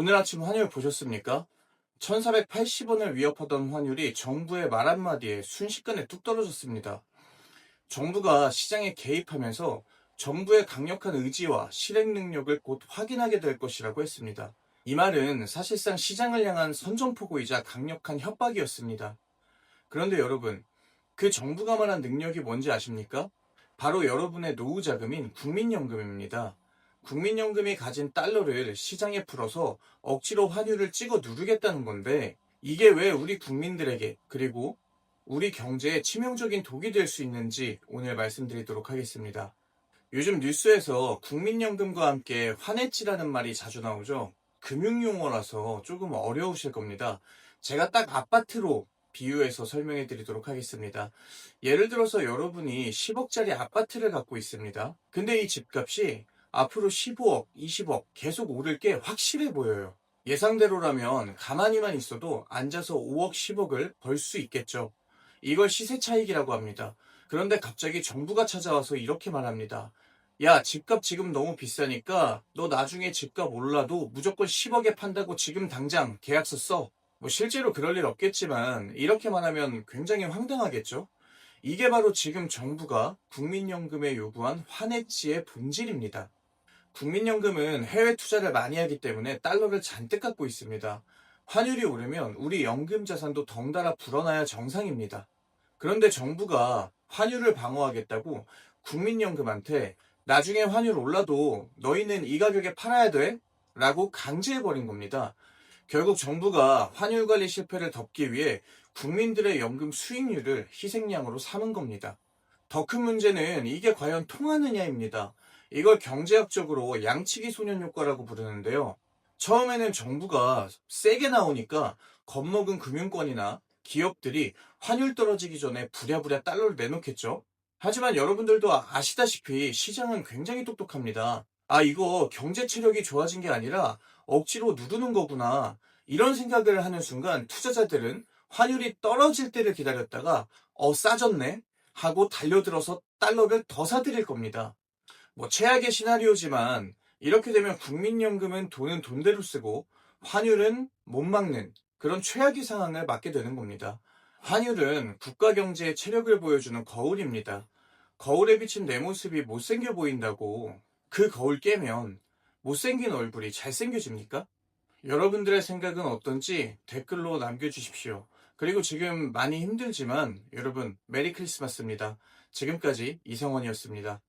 오늘 아침 환율 보셨습니까? 1480원을 위협하던 환율이 정부의 말 한마디에 순식간에 뚝 떨어졌습니다. 정부가 시장에 개입하면서 정부의 강력한 의지와 실행 능력을 곧 확인하게 될 것이라고 했습니다. 이 말은 사실상 시장을 향한 선전포고이자 강력한 협박이었습니다. 그런데 여러분, 그 정부가 말한 능력이 뭔지 아십니까? 바로 여러분의 노후 자금인 국민연금입니다. 국민연금이 가진 달러를 시장에 풀어서 억지로 환율을 찍어 누르겠다는 건데 이게 왜 우리 국민들에게 그리고 우리 경제에 치명적인 독이 될 수 있는지 오늘 말씀드리도록 하겠습니다. 요즘 뉴스에서 국민연금과 함께 환해지라는 말이 자주 나오죠. 금융용어라서 조금 어려우실 겁니다. 제가 딱 아파트로 비유해서 설명해 드리도록 하겠습니다. 예를 들어서 여러분이 10억짜리 아파트를 갖고 있습니다. 근데 이 집값이 앞으로 15억, 20억 계속 오를 게 확실해 보여요. 예상대로라면 가만히만 있어도 앉아서 5억, 10억을 벌 수 있겠죠. 이걸 시세 차익이라고 합니다. 그런데 갑자기 정부가 찾아와서 이렇게 말합니다. 야, 집값 지금 너무 비싸니까 너 나중에 집값 올라도 무조건 10억에 판다고 지금 당장 계약서 써. 뭐 실제로 그럴 일 없겠지만 이렇게 말하면 굉장히 황당하겠죠? 이게 바로 지금 정부가 국민연금에 요구한 환해지의 본질입니다. 국민연금은 해외 투자를 많이 하기 때문에 달러를 잔뜩 갖고 있습니다. 환율이 오르면 우리 연금 자산도 덩달아 불어나야 정상입니다. 그런데 정부가 환율을 방어하겠다고 국민연금한테 나중에 환율 올라도 너희는 이 가격에 팔아야 돼? 라고 강제해버린 겁니다. 결국 정부가 환율 관리 실패를 덮기 위해 국민들의 연금 수익률을 희생양으로 삼은 겁니다. 더 큰 문제는 이게 과연 통하느냐입니다. 이걸 경제학적으로 양치기 소년 효과라고 부르는데요. 처음에는 정부가 세게 나오니까 겁먹은 금융권이나 기업들이 환율 떨어지기 전에 부랴부랴 달러를 내놓겠죠. 하지만 여러분들도 아시다시피 시장은 굉장히 똑똑합니다. 아, 이거 경제 체력이 좋아진 게 아니라 억지로 누르는 거구나. 이런 생각을 하는 순간 투자자들은 환율이 떨어질 때를 기다렸다가 어, 싸졌네? 하고 달려들어서 달러를 더 사들일 겁니다. 뭐 최악의 시나리오지만 이렇게 되면 국민연금은 돈은 돈대로 쓰고 환율은 못 막는 그런 최악의 상황을 맞게 되는 겁니다. 환율은 국가 경제의 체력을 보여주는 거울입니다. 거울에 비친 내 모습이 못생겨 보인다고 그 거울 깨면 못생긴 얼굴이 잘생겨집니까? 여러분들의 생각은 어떤지 댓글로 남겨주십시오. 그리고 지금 많이 힘들지만 여러분 메리 크리스마스입니다. 지금까지 이성원이었습니다.